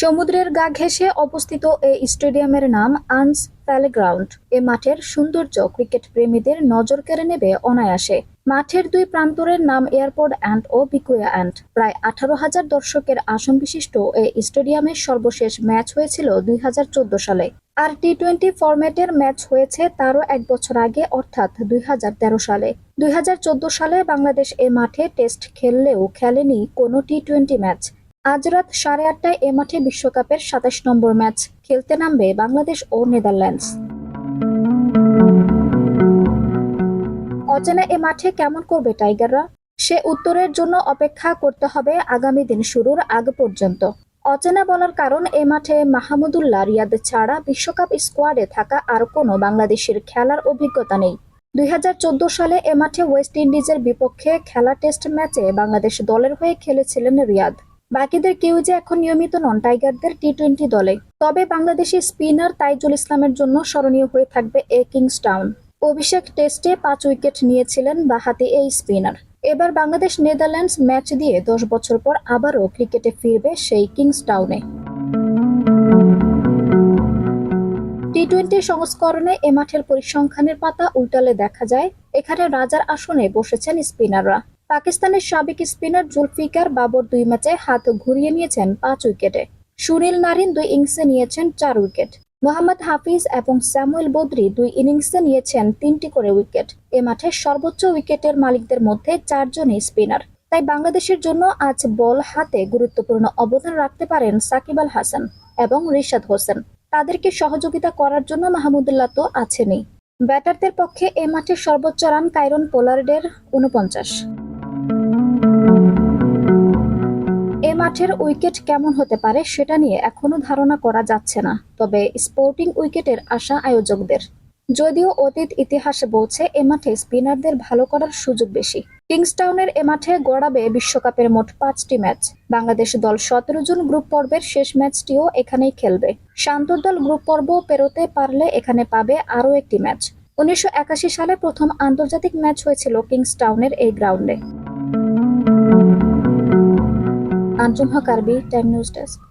সমুদ্রের গা ঘেঁষে অবস্থিত এই স্টেডিয়ামের নাম আনস প্যালেগ্রাউন্ড এ মাঠের সৌন্দর্য ক্রিকেট প্রেমীদের নজর কেড়ে নেবে অনায়াসে। মাঠের দুই প্রান্তরের নাম এয়ারপোর্ট অ্যান্ড ও বিকুয়া অ্যান্ড। প্রায় আঠারো হাজার দর্শকের আসন বিশিষ্ট এই স্টেডিয়ামের সর্বশেষ ম্যাচ হয়েছিল দুই হাজার চোদ্দ সালে। আর টি টোয়েন্টি ফরম্যাটের ম্যাচ হয়েছে তারও এক বছর আগে, অর্থাৎ দুই হাজার তেরো সালে। দুই হাজার চোদ্দ সালে বাংলাদেশ এ মাঠে টেস্ট খেললেও খেলেনি কোনো টি টোয়েন্টি ম্যাচ। আজ রাত সাড়ে আটটায় এ মাঠে বিশ্বকাপের সাতাশ নম্বর ম্যাচ খেলতে নামবে বাংলাদেশ ও নেদারল্যান্ডস। অচেনা এ মাঠে কেমন করবে টাইগাররা? সে উত্তরের জন্য অপেক্ষা করতে হবে আগামী দিন শুরুর আগ পর্যন্ত। অচেনা বলার কারণ, এ মাঠে মাহমুদুল্লাহ রিয়াদ ছাড়া বিশ্বকাপ স্কোয়াডে থাকা আর কোনো বাংলাদেশের খেলার অভিজ্ঞতা নেই। দুই হাজার চোদ্দ সালে এ মাঠে ওয়েস্ট ইন্ডিজের বিপক্ষে খেলা টেস্ট ম্যাচে বাংলাদেশ দলের হয়ে খেলেছিলেন রিয়াদ। বাকিদের কেউ যে এখন নিয়মিত নন টাইগারদের টি টোয়েন্টি দলে। তবে বাংলাদেশি স্পিনার তাইজুল ইসলামের জন্য স্মরণীয় হয়ে থাকবে এ কিংস টাউন অভিষেক টেস্টে পাঁচ উইকেট নিয়েছিলেন বাহাতি এই স্পিনার। এবার বাংলাদেশ নেদারল্যান্ডস ম্যাচ দিয়ে দশ বছর পর আবারও ক্রিকেটে ফিরবে সেই কিংস টাউনে টি টোয়েন্টি সংস্করণে এ মাঠের পরিসংখ্যানের পাতা উল্টালে দেখা যায়, এখানে রাজার আসনে বসেছেন স্পিনাররা। পাকিস্তানের সাবেক স্পিনার জুলফিকার বাবর দুই ম্যাচে হাত ঘুরিয়ে নিয়েছেন পাঁচ উইকেটে। সুনীল নারিন দুই ইনিংসে নিয়েছেন চার উইকেট। মোহাম্মদ হাফিজ এবং স্যামুয়েল বদ্রি দুই ইনিংসে নিয়েছেন তিনটি করে উইকেট। এ মাঠে সর্বোচ্চ উইকেটের মালিকদের মধ্যে চারজনই স্পিনার। তাই বাংলাদেশের জন্য আজ বল হাতে গুরুত্বপূর্ণ অবদান রাখতে পারেন সাকিব আল হাসান এবং রিশাদ হোসেন। তাদেরকে সহযোগিতা করার জন্য মাহমুদুল্লাহ তো আছেনই। ব্যাটারদের পক্ষে এ মাঠে সর্বোচ্চ রান কাইরন পোলার্ডের উনপঞ্চাশ এ মাঠের উইকেট কেমন হতে পারে সেটা নিয়ে এখনও ধারণা করা যাচ্ছে না, তবে স্পোর্টিং উইকেটের আশা আয়োজকদের। যদিও অতীত ইতিহাসে বলছে, এ মাঠে স্পিনারদের ভালো করার সুযোগ বেশি। কিংস্টাউনের এ মাঠে গড়াবে বিশ্বকাপের মোট পাঁচটি ম্যাচ। বাংলাদেশ দল সতেরো জন গ্রুপ পর্বের শেষ ম্যাচটিও এখানেই খেলবে। শান্তর দল গ্রুপ পর্ব পেরোতে পারলে এখানে পাবে আরও একটি ম্যাচ। উনিশশো একাশি সালে প্রথম আন্তর্জাতিক ম্যাচ হয়েছিল কিংস্টাউনের এই গ্রাউন্ডে। আঞ্জুম হক আরবি টাইম নিউজ ডেস্ক।